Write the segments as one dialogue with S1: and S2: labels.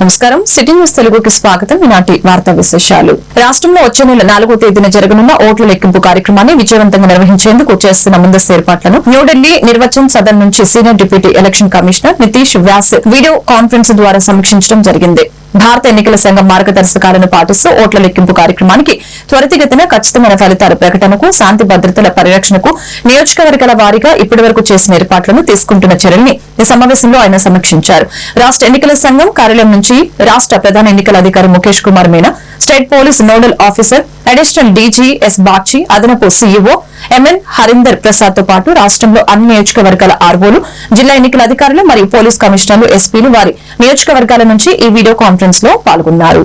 S1: నమస్కారం. City news తెలుగుకి స్వాగతం. ఈనాటి వార్తా విశేషాలు. రాష్ట్రంలో వచ్చే నెల నాలుగో తేదీన జరగనున్న ఓట్ల లెక్కింపు కార్యక్రమాన్ని విజయవంతంగా నిర్వహించేందుకు చేస్తున్న ముందస్తు ఏర్పాట్లను న్యూఢిల్లీ నిర్వచన్ సదన్ నుంచి senior deputy election commissioner Nitesh Vyas video conference ద్వారా సమీక్షించడం జరిగింది. భారత ఎన్నికల సంఘం మార్గదర్శకాలను పాటిస్తూ ఓట్ల లెక్కింపు కార్యక్రమానికి త్వరితగతిన ఖచ్చితమైన ఫలితాల ప్రకటనకు శాంతి భద్రతల పరిరక్షణకు నియోజకవర్గాల వారీగా ఇప్పటివరకు చేసిన ఏర్పాట్లను తీసుకుంటున్న చర్యల్ని ఈ సమావేశంలో ఆయన సమీక్షించారు. రాష్ట్ర ఎన్నికల సంఘం కార్యాలయం నుంచి రాష్ట్ర ప్రధాన ఎన్నికల అధికారి Mukesh Kumar Meena state police nodal officer additional DG S Bakshi అదనపు సీఈఓ ఎంఎన్ హరీందర్ ప్రసాద్తో పాటు రాష్ట్రంలో అన్ని నియోజకవర్గాల ఆర్వోలు జిల్లా ఎన్నికల అధికారులు మరియు పోలీస్ కమిషనర్లు ఎస్పీలు వారి నియోజకవర్గాల నుంచి ఈ వీడియో కాన్ఫరెన్స్లో పాల్గొన్నారు.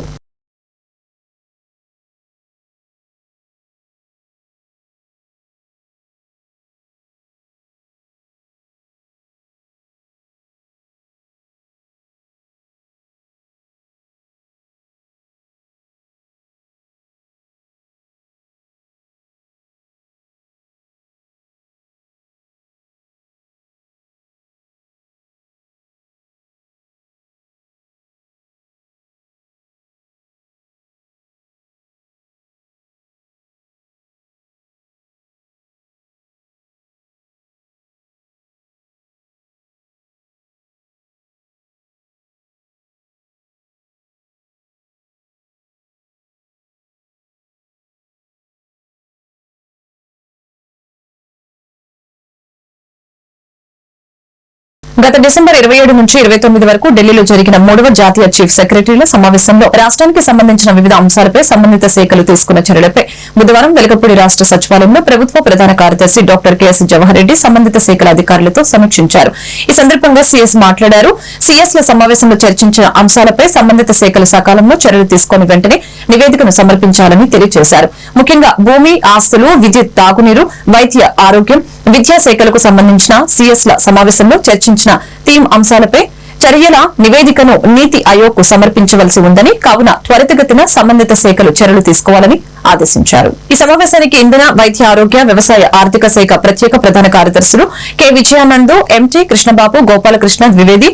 S1: గత డిసెంబర్ ఇరవై ఏడు నుంచి ఇరవై తొమ్మిది వరకు ఢిల్లీలో జరిగిన మూడవ జాతీయ చీఫ్ సెక్రటరీల సమావేశంలో రాష్ట్రానికి సంబంధించిన వివిధ అంశాలపై సంబంధిత శాఖలు తీసుకున్న చర్యలపై బుధవారం వెలగపూడి రాష్ట్ర సచివాలయంలో ప్రభుత్వ ప్రధాన కార్యదర్శి డాక్టర్ కెఎస్ జవహర్ రెడ్డి సంబంధిత శాఖల అధికారులతో సమీక్షించారు. ఈ సందర్భంగా సీఎస్ మాట్లాడారు. సీఎస్ల ల సమావేశంలో చర్చించిన అంశాలపై సంబంధిత శాఖలు సకాలంలో చర్యలు తీసుకుని వెంటనే నివేదికను సమర్పించాలని తెలియజేశారు. ముఖ్యంగా భూమి ఆస్తులు విద్యుత్ తాగునీరు వైద్య ఆరోగ్యం విద్యాశాఖలకు సంబంధించిన సీఎస్ల ల సమావేశంలో సంబంధించిన థీమ్ అంశాలపై చర్యల నివేదికను నీతి ఆయోగ్కు సమర్పించవలసి ఉందని కావున త్వరితగతిన సంబంధిత శాఖలు చర్యలు తీసుకోవాలని ఆదేశించారు. ఈ సమావేశానికి ఇంధన వైద్య ఆరోగ్య వ్యవసాయ ఆర్థిక శాఖ ప్రత్యేక ప్రధాన కార్యదర్శులు K. Vijayanand MT Krishnababu Gopalakrishna Dwivedi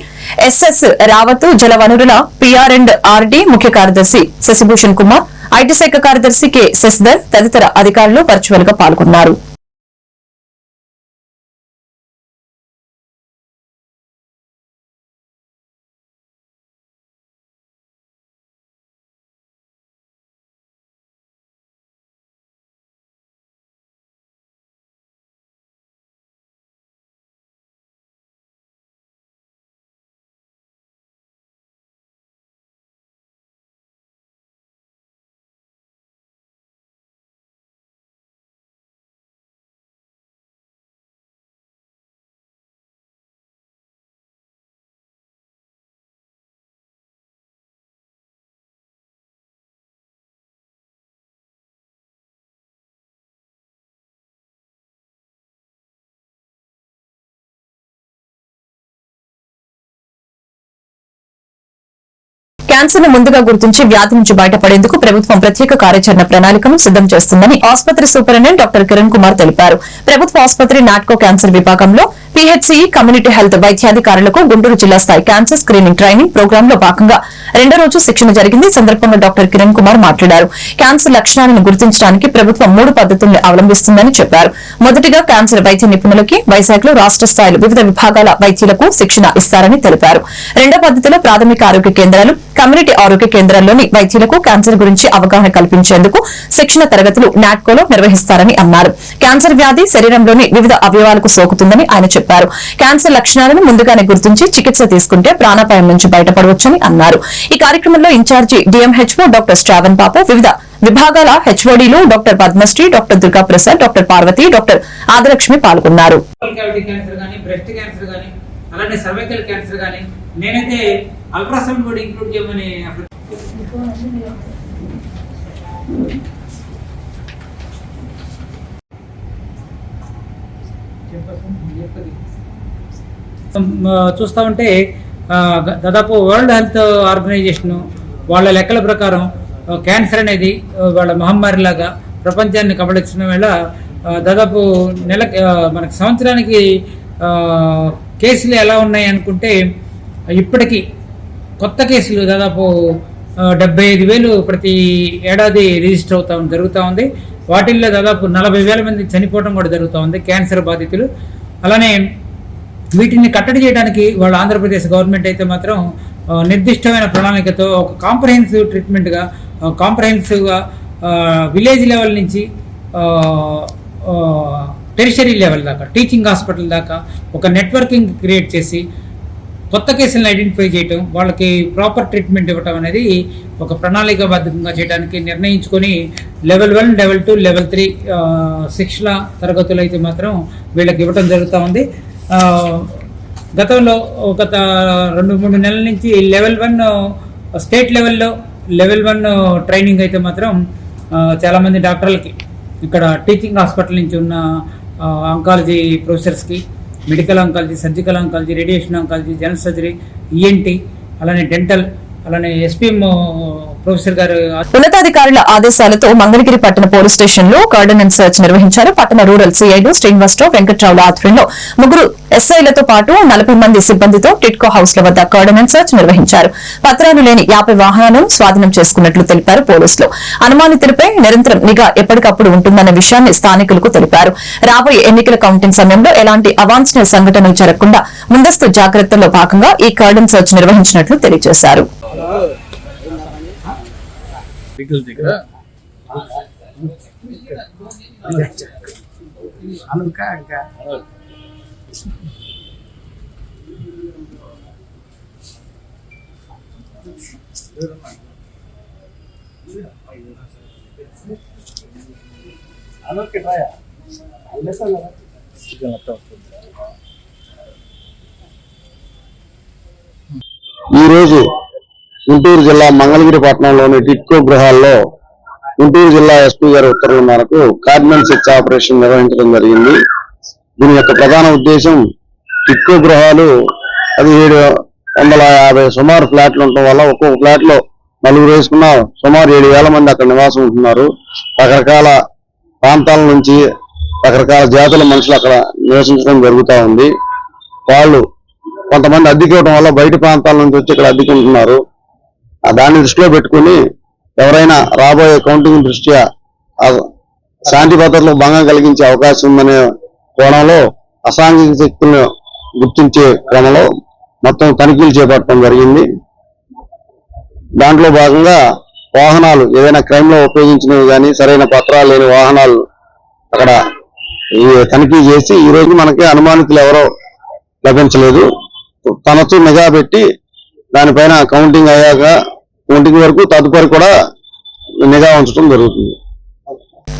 S1: SS Rawat జలవనరుల పిఆర్ అండ్ ఆర్డీ ముఖ్య కార్యదర్శి శశిభూషణ్ కుమార్ ఐటీ శాఖ కార్యదర్శి కె. శశిధర్ తదితర అధికారులు వర్చువల్గా పాల్గొన్నారు. క్యాన్సర్ను ముందుగా గుర్తించి వ్యాధి నుంచి బయటపడేందుకు ప్రభుత్వం ప్రత్యేక కార్యాచరణ ప్రణాళికను సిద్దం చేస్తుందని ఆసుపత్రి సూపరింటెండెంట్ డాక్టర్ కిరణ్ కుమార్ తెలిపారు. ప్రభుత్వ ఆసుపత్రి నాట్కో క్యాన్సర్ విభాగంలో పీహెచ్సీ కమ్యూనిటీ హెల్త్ వైద్యాధికారులకు గుంటూరు జిల్లా స్థాయి క్యాన్సర్ స్క్రీనింగ్ ట్రైనింగ్ ప్రోగ్రామ్లో భాగంగా రెండో రోజు శిక్షణ జరిగింది. సందర్భంగా డాక్టర్ కిరణ్ కుమార్ మాట్లాడారు. క్యాన్సర్ లక్షణాలను గుర్తించడానికి ప్రభుత్వం మూడు పద్దతులను అవలంబిస్తుందని చెప్పారు. మొదటిగా క్యాన్సర్ వైద్య నిపుణులకి వైజాగ్లో రాష్ట స్థాయిలో వివిధ విభాగాల వైద్యులకు శిక్షణ ఇస్తారని తెలిపారు. రెండో పద్దతిలో ప్రాథమిక ఆరోగ్య కేంద్రాలు కమ్యూనిటీ ఆరోగ్య కేంద్రాల్లోని వైద్యులకు క్యాన్సర్ గురించి అవగాహన కల్పించేందుకు శిక్షణ తరగతులు నాట్కోలో నిర్వహిస్తారని అన్నారు. క్యాన్సర్ వ్యాధి శరీరంలోని వివిధ అవయవాలకు సోకుతుందని ఆయన చెప్పారు. క్యాన్సర్ లక్షణాలను ముందుగానే గుర్తించి చికిత్స తీసుకుంటే ప్రాణాపాయం నుంచి బయటపడవచ్చని అన్నారు. ఈ కార్యక్రమంలో ఇన్ఛార్జి డిఎంహెచ్ఓ డాక్టర్ శ్రావణ్ పాప వివిధ విభాగాల హెచ్ఓడీలు doctor Padmasri doctor Durga Prasad doctor Parvathi doctor Adalakshmi పాల్గొన్నారు.
S2: అలానే సర్వైకల్ క్యాన్సర్ కానీ నేనైతే అల్ట్రాసౌండ్ కూడా ఇంక్లూడ్ చేయమని చూస్తూ ఉంటే దాదాపు వరల్డ్ హెల్త్ ఆర్గనైజేషన్ వాళ్ళ లెక్కల ప్రకారం క్యాన్సర్ అనేది వాళ్ళ మహమ్మారిలాగా ప్రపంచాన్ని కబళించిన వేళ దాదాపు నెల మనకి సంవత్సరానికి కేసులు ఎలా ఉన్నాయి అనుకుంటే ఇప్పటికీ కొత్త కేసులు దాదాపు డెబ్బై ఐదు వేలు ప్రతి ఏడాది రిజిస్టర్ అవుతా జరుగుతూ ఉంది. వాటిల్లో దాదాపు నలభై వేల మంది చనిపోవడం కూడా జరుగుతూ ఉంది క్యాన్సర్ బాధితులు. అలానే వీటిని కట్టడి చేయడానికి వాళ్ళ ఆంధ్రప్రదేశ్ గవర్నమెంట్ అయితే మాత్రం నిర్దిష్టమైన ప్రణాళికతో ఒక కాంప్రహెన్సివ్ ట్రీట్మెంట్గా కాంప్రహెన్సివ్గా విలేజ్ లెవెల్ నుంచి టెరిషరీ లెవెల్ దాకా టీచింగ్ హాస్పిటల్ దాకా ఒక నెట్వర్కింగ్ క్రియేట్ చేసి కొత్త కేసులను ఐడెంటిఫై చేయటం వాళ్ళకి ప్రాపర్ ట్రీట్మెంట్ ఇవ్వటం అనేది ఒక ప్రణాళికాబద్ధంగా చేయడానికి నిర్ణయించుకొని level one level two level three శిక్షణ తరగతులు అయితే మాత్రం వీళ్ళకి ఇవ్వటం జరుగుతూ ఉంది. గతంలో గత రెండు మూడు నెలల నుంచి లెవెల్ వన్ స్టేట్ లెవెల్లో లెవెల్ వన్ ట్రైనింగ్ అయితే మాత్రం చాలామంది డాక్టర్లకి ఇక్కడ టీచింగ్ హాస్పిటల్ నుంచి ఉన్న oncology ప్రొఫెసర్స్కి medical oncology surgical oncology radiation oncology general surgery ENT అలానే డెంటల్ అలానే ఎస్పీఎం ప్రొఫెసర్ గారు
S1: ఉన్నతాధికారుల ఆదేశాలతో మంగళగిరి పట్టణ పోలీస్ స్టేషన్లో కార్డనెన్స్ సర్చ్ నిర్వహించారు. పట్టణ రూరల్ సీఐడు శ్రీనివాసరావు వెంకట్రావుల ఆధ్వర్యంలో ముగ్గురు ఎస్ఐలతో పాటు నలభై మంది సిబ్బందితో టిట్కో హౌస్ ల వద్ద కార్డనెన్స్ సర్చ్ నిర్వహించారు. పత్రాలు లేని యాభై వాహనాలను స్వాధీనం చేసుకున్నట్లు తెలిపారు పోలీసులు. అనుమానితులపై నిరంతరం నిఘా ఎప్పటికప్పుడు ఉంటుందన్న విషయాన్ని స్థానికులకు తెలిపారు. రాబోయే ఎన్నికల కౌంటింగ్ సమయంలో ఎలాంటి అవాంఛనీయ సంఘటనలు జరగకుండా ముందస్తు జాగ్రత్తల్లో భాగంగా ఈ కార్డన్ సర్చ్ నిర్వహించినట్లు తెలియజేశారు.
S3: వెహికల్ దగ్గర
S4: ఈరోజు గుంటూరు జిల్లా మంగళగిరి పట్టణంలోని టిట్కో గృహాల్లో గుంటూరు జిల్లా ఎస్పీ గారి ఉత్తర్వుల మేరకు కార్మెన్ సెర్చ్ ఆపరేషన్ నిర్వహించడం జరిగింది. దీని యొక్క ప్రధాన ఉద్దేశం టిట్కో గృహాలు పదిహేడు వందల యాభై సుమారు ఫ్లాట్లు ఉండటం వల్ల ఒక్కొక్క ఫ్లాట్లో నలుగురు వేసుకున్న సుమారు ఏడు వేల మంది అక్కడ నివాసం ఉంటున్నారు. రకరకాల ప్రాంతాల నుంచి రకరకాల జాతుల మనుషులు అక్కడ నివసించడం జరుగుతూ ఉంది. వాళ్ళు కొంతమంది అద్దెకి ఇవ్వడం వల్ల బయట ప్రాంతాల నుంచి వచ్చి ఇక్కడ అద్దెకుంటున్నారు దాన్ని దృష్టిలో పెట్టుకుని ఎవరైనా రాబోయే కౌంటింగ్ దృష్ట్యా శాంతి భద్రతలకు భంగం కలిగించే అవకాశం ఉందనే కోణంలో అసాంఘిక శక్తులను గుర్తించే క్రమంలో మొత్తం తనిఖీలు చేపట్టడం జరిగింది. దాంట్లో భాగంగా వాహనాలు ఏదైనా క్రైమ్లో ఉపయోగించినవి కానీ సరైన పత్రాలు లేని వాహనాలు అక్కడ తనిఖీ చేసి ఈ రోజు మనకి అనుమానితులు ఎవరో లభించలేదు. తనతో నిఘా పెట్టి దానిపైన కౌంటింగ్ అయ్యాక కౌంటింగ్ వరకు తదుపరి కూడా నిఘా ఉంచడం జరుగుతుంది.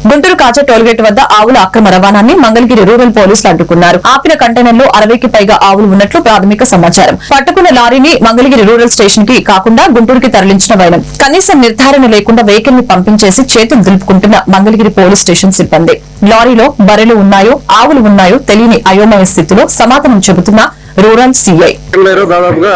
S1: గుంటూరు కాచా టోల్గేట్ వద్ద ఆవుల అక్రమ రవాణాన్ని మంగళగిరి రూరల్ పోలీసులు అడ్డుకున్నారు. ఆపిన కంటైనర్లో అరవైకి పైగా ఆవులు ఉన్నట్లు ప్రాథమిక సమాచారం. పట్టుకున్న లారీని మంగళగిరి రూరల్ స్టేషన్కి కాకుండా గుంటూరుకి తరలించిన వైనం. కనీసం నిర్ధారణ లేకుండా వెహికల్ని పంపించేసి చేతులు దులుపుకుంటున్న మంగళగిరి పోలీస్ స్టేషన్ సిబ్బంది. లారీలో బర్రెలు ఉన్నాయో ఆవులు ఉన్నాయో తెలియని అయోమయ స్థితిలో సమాధానం చెబుతున్న రూరల్ సీఐ.
S4: దాదాపుగా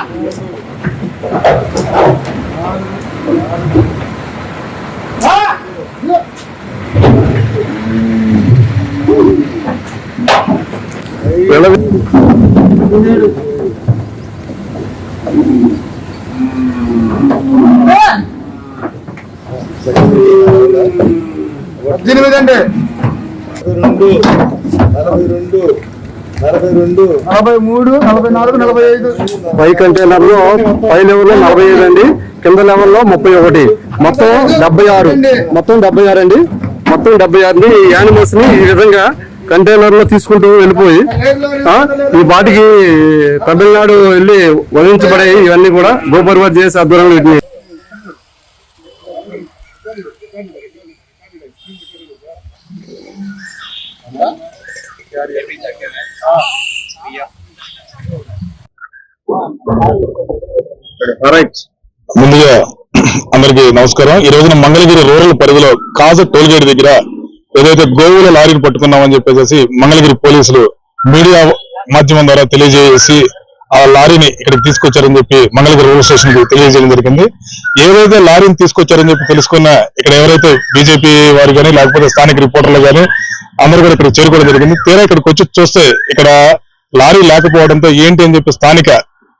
S5: పద్దెనిమిది అండి రెండు నలభై రెండు నలభై రెండు నలభై మూడు నలభై నాలుగు నలభై ఐదు.
S4: పై కంటైనర్లో పై లెవెల్లో నలభై ఐదు అండి. కింద లెవెల్లో ముప్పై ఒకటి. మొత్తం డెబ్బై ఆరు. మొత్తం డెబ్బై ఆరు అండి. మొత్తం డెబ్బై ఆరు. ఈ యానిమల్స్ని ఈ విధంగా కంటైనర్లో తీసుకుంటూ వెళ్ళిపోయి ఈ బాటికి తమిళనాడు వెళ్ళి వదిలించబడే ఇవన్నీ కూడా గోపరివర్ చేసి ఆధ్వర్యంలో వీటిని
S6: ముందుగా అందరికి నమస్కారం. ఈ రోజున మంగళగిరి రూరల్ పరిధిలో కాజ టోల్గేట్ దగ్గర ఏదైతే గోవుల లారీని పట్టుకున్నామని చెప్పేసి మంగళగిరి పోలీసులు మీడియా మాధ్యమం ద్వారా తెలియజేసి ఆ లారీని ఇక్కడికి తీసుకొచ్చారని చెప్పి మంగళగిరి రూరల్ స్టేషన్కి తెలియజేయడం జరిగింది. ఏదైతే లారీని తీసుకొచ్చారని చెప్పి తెలుసుకున్న ఇక్కడ ఎవరైతే బీజేపీ వారు కానీ లేకపోతే స్థానిక రిపోర్టర్లు కానీ అందరూ కూడా ఇక్కడ చేరుకోవడం జరిగింది. తీరా ఇక్కడికి వచ్చి చూస్తే ఇక్కడ లారీ లేకపోవడంతో ఏంటి అని చెప్పి స్థానిక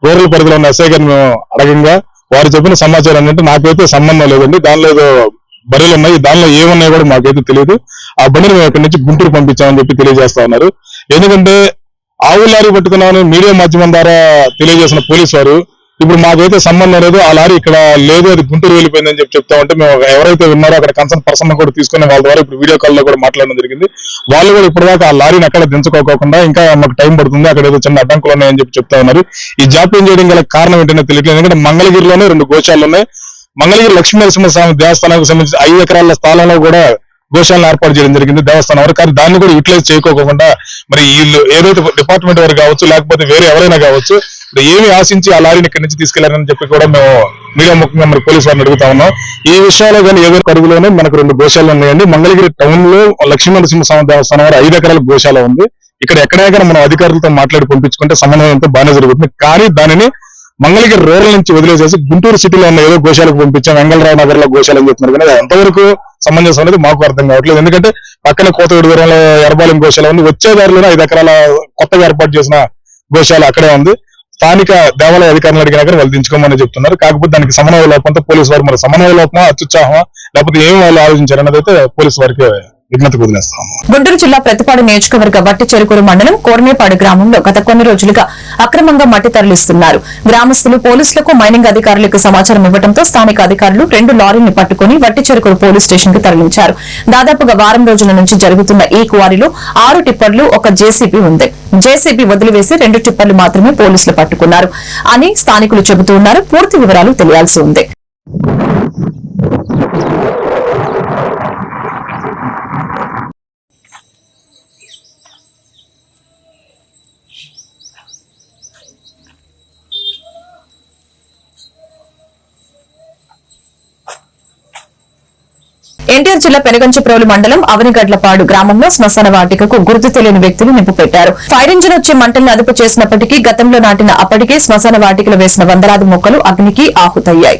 S6: రూరల్ పరిధిలో ఉన్న ఎస్ఐ గారిని అడగంగా వారు చెప్పిన సమాచారం ఏంటంటే నాకైతే సంబంధం లేదండి. దానిలో ఏదో బర్రెలు ఉన్నాయి. దానిలో ఏమున్నాయి కూడా మాకైతే తెలియదు. ఆ బండిని మేము ఇక్కడి నుంచి గుంటూరు పంపించామని చెప్పి తెలియజేస్తా ఉన్నారు. ఎందుకంటే ఆవు లారీ పట్టుకున్నామని మీడియా మాధ్యమం ద్వారా తెలియజేసిన పోలీసు వారు ఇప్పుడు మాకైతే సంబంధం లేదు ఆ లారీ ఇక్కడ లేదు అది గుంటూరు వెళ్ళిపోయిందని చెప్పి చెప్తా ఉంటే మేము ఎవరైతే ఉన్నారో అక్కడ కన్సర్న్ పర్సన్ కూడా తీసుకుని వాళ్ళ ద్వారా ఇప్పుడు వీడియో కాల్లో కూడా మాట్లాడడం జరిగింది. వాళ్ళు కూడా ఇప్పటిదాకా ఆ లారీని అక్కడ దించుకోకుండా ఇంకా మాకు టైం పడుతుంది అక్కడ ఏదో చిన్న అడ్డంకులు ఉన్నాయని చెప్పి చెప్తా ఉన్నారు. ఈ జాప్యం చేయడం గల కారణం ఏంటనే తెలియట్లేదు ఎందుకంటే మంగళగిరిలోనే రెండు గోశాలు ఉన్నాయి. మంగళగిరి లక్ష్మీ నరసింహస్వామి దేవస్థానానికి సంబంధించి ఐదు ఎకరాల స్థలంలో కూడా గోశాలను ఏర్పాటు చేయడం జరిగింది దేవస్థానం వారు. కానీ దాన్ని కూడా యూటిలైజ్ చేయకోకుండా మరి వీళ్ళు ఏదైతే డిపార్ట్మెంట్ వారు కావచ్చు లేకపోతే వేరే ఎవరైనా కావచ్చు ఏమి ఆశించి ఆ లారీని ఇక్కడి నుంచి తీసుకెళ్ళారని చెప్పి కూడా మేము మీడియా ముఖ్యంగా మరి పోలీసు వారిని అడుగుతా ఉన్నాం. ఈ విషయాల్లో కానీ ఏదో అడుగులోనే మనకు రెండు గోశాలు ఉన్నాయండి. మంగళగిరి టౌన్లో లక్ష్మీ నరసింహస్వామి దేవస్థానం వారి ఐదు ఎకరాల గోశాల ఉంది. ఇక్కడ ఎక్కడైనా మనం అధికారులతో మాట్లాడి పంపించుకుంటే సమన్వయంతో బాగానే జరుగుతుంది. కానీ దానిని మంగళగిరి రూరల్ నుంచి వదిలేసేసి గుంటూరు సిటీలో ఉన్న ఏదో గోశాలకు పంపించాం. వెంగళరావు నగర్లో గోశాల అని చెప్తున్నారు కానీ ఎంతవరకు సమంజసం అనేది మాకు అర్థం కావట్లేదు. ఎందుకంటే పక్కన కోతగూడ దూరంలో ఎర్రబాలెం గోశాల ఉంది. వచ్చే దారిలోనే ఐదు ఎకరాల కొత్తగా ఏర్పాటు చేసిన గోశాల అక్కడే ఉంది. స్థానిక దేవాలయ అధికారులు అడిగినా కానీ వాళ్ళు దించుకోమని చెప్తున్నారు. కాకపోతే దానికి సమన్వయ లోపంతో పోలీసు వారు మరి సమన్వయ లోపమా అత్యుత్సాహమా లేకపోతే ఏమి వాళ్ళు ఆలోచించారు అన్నది అయితే పోలీసు వారికి విజ్ఞతకు వదిలేస్తాము.
S1: గుంటూరు జిల్లా ప్రతిపాడు నియోజకవర్గ వట్టి చెరుకూరు మండలం కోర్నేపాడు గ్రామంలో గత కొన్ని రోజులుగా అక్రమంగా మట్టి తరలిస్తున్నారు. గ్రామస్తులు పోలీసులకు మైనింగ్ అధికారులకు సమాచారం ఇవ్వడంతో స్థానిక అధికారులు రెండు లారీని పట్టుకుని వట్టి చెరుకూరు పోలీస్ స్టేషన్కి తరలించారు. దాదాపుగా వారం రోజుల నుంచి జరుగుతున్న ఈ క్వారీలో ఆరు టిప్పర్లు ఒక జేసీబీ ఉంది. జేసీబీ వదిలివేసి రెండు టిప్పర్లు మాత్రమే పోలీసులు పట్టుకున్నారు అని స్థానికులు చెబుతూ ఉన్నారు. పూర్తి వివరాలు తెలియాల్సి ఉంది. ఎన్టీఆర్ జిల్లా పెనగంచిప్రోలు మండలం అవనిగడ్లపాడు గ్రామంలో శ్మశాన వాటికకు గుర్తు తెలియని వ్యక్తులు నింపుపెట్టారు. ఫైర్ ఇంజిన్ వచ్చి మంటలను అదుపు చేసినప్పటికీ గతంలో నాటిన అప్పటికే శ్మశాన వాటికలు వేసిన వందలాది మొక్కలు అగ్నికి ఆహుతయ్యాయి.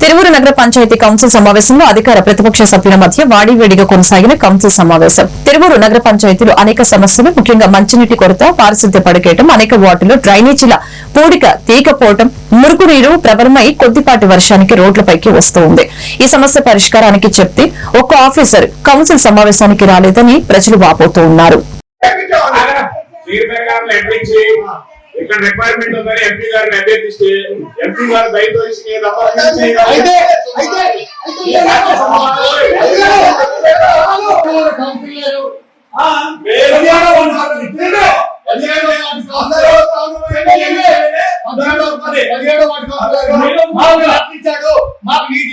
S1: తిరువురు నగర పంచాయతీ కౌన్సిల్ సమావేశంలో అధికార ప్రతిపక్ష సభ్యుల మధ్య వాడివేడిగా కొనసాగిన కౌన్సిల్ సమావేశం. తిరువురు నగర పంచాయతీలో అనేక సమస్యలు ముఖ్యంగా మంచినీటి కొరత పారిశుద్ధ్య పడికేయటం అనేక వార్డులో డ్రైనేజీల పూడిక తీకపోవటం మురుగునీరు ప్రబలమై కొద్దిపాటి వర్షానికి రోడ్లపైకి వస్తూ ఉంది. ఈ సమస్య పరిష్కారానికి చెప్తే ఒక్క ఆఫీసర్ కౌన్సిల్ సమావేశానికి రాలేదని ప్రజలు వాపోతూ ఉన్నారు.
S7: ఇక్కడ రిక్వైర్మెంట్ ఉందని ఎంపీ గారిని అభ్యర్థిస్తే ఎంపీ గారు దయచేసి నేను అభ్యర్థించి
S5: అయితే అయితే మాకు నీటి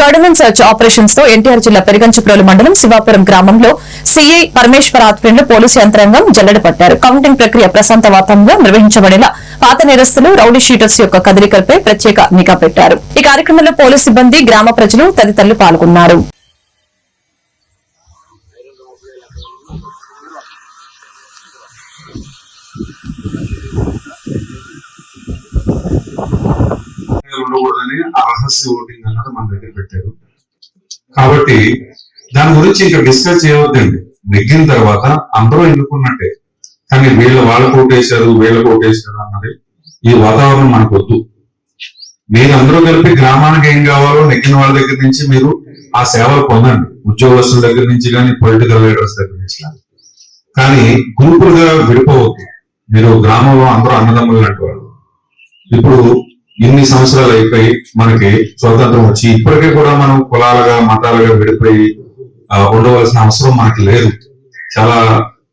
S1: కడమన్ సర్చ్ ఆపరేషన్స్తో ఎన్టీఆర్ జిల్లా పెరిగంచుప్రోలు మండలం శివాపురం గ్రామంలో సీఐ పరమేశ్వర ఆధ్వర్యంలో పోలీసు యంత్రాంగం జల్లెడ పట్టారు కౌంటింగ్ ప్రక్రియ ప్రశాంత వాతావరణంలో నిర్వహించబడేలా పాత నేరస్తులు రౌడీ షీటర్స్ యొక్క కదలికలపై ప్రత్యేక నిఘా పెట్టారు. ఈ కార్యక్రమంలో పోలీసు సిబ్బంది గ్రామ ప్రజలు తదితరులు పాల్గొన్నారు.
S8: ఉండకూడదని ఆ రహస్య ఓటింగ్ అన్నది మన దగ్గర పెట్టారు. కాబట్టి దాని గురించి ఇంకా డిస్కస్ చేయవద్దండి. నెగ్గిన తర్వాత అందరూ ఎన్నుకున్నట్టే. కానీ వీళ్ళు వాళ్ళకు కోటేశారు వీళ్ళకు కోటేశారు అన్నది ఈ వాతావరణం మనకు వద్దు. మీరు అందరూ కలిపి గ్రామానికి ఏం కావాలో నెగ్గిన వాళ్ళ దగ్గర నుంచి మీరు ఆ సేవలు పొందండి. ఉద్యోగస్తుల దగ్గర నుంచి కానీ పొలిటికల్ లీడర్స్ దగ్గర నుంచి కానీ. కానీ గ్రూపులుగా విడిపోవద్దు. మీరు గ్రామంలో అందరూ అన్నదమ్ములు లాంటి వాళ్ళు. ఇప్పుడు ఇన్ని సంవత్సరాలు అయిపోయి మనకి స్వతంత్రం వచ్చి ఇప్పటికే కూడా మనం కులాలుగా మతాలుగా విడిపోయి ఉండవలసిన అవసరం మనకి లేదు. చాలా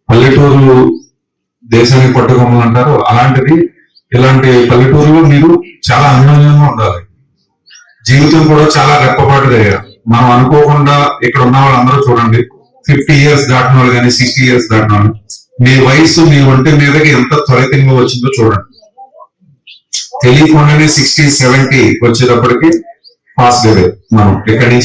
S8: పల్లెటూరులు దేశానికి పట్టుకోమని అంటారు. అలాంటిది ఇలాంటి పల్లెటూరులో మీరు చాలా అన్యోన్యంగా ఉండాలి. జీవితం కూడా చాలా రెప్పపాటుగా మనం అనుకోకుండా ఇక్కడ ఉన్న వాళ్ళందరూ చూడండి. ఫిఫ్టీ ఇయర్స్ దాటిన వాళ్ళు కానీ సిక్స్టీ ఇయర్స్ దాటిన వాళ్ళు. మీ వయసు మీ ఒంటి మీదకి ఎంత త్వరితంగా వచ్చిందో చూడండి. తెలియకుండానే సిక్స్టీ సెవెంటీ వచ్చేటప్పటికి పాస్ అయ్యేది మనం ఎక్కడి నుంచి